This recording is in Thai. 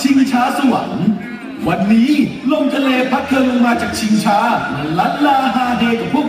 ชิงช้าสวรรค์วันนี้ลมทะเลพัดเธอลงมาจากชิงช้ามลัดลาฮาเดกับพวก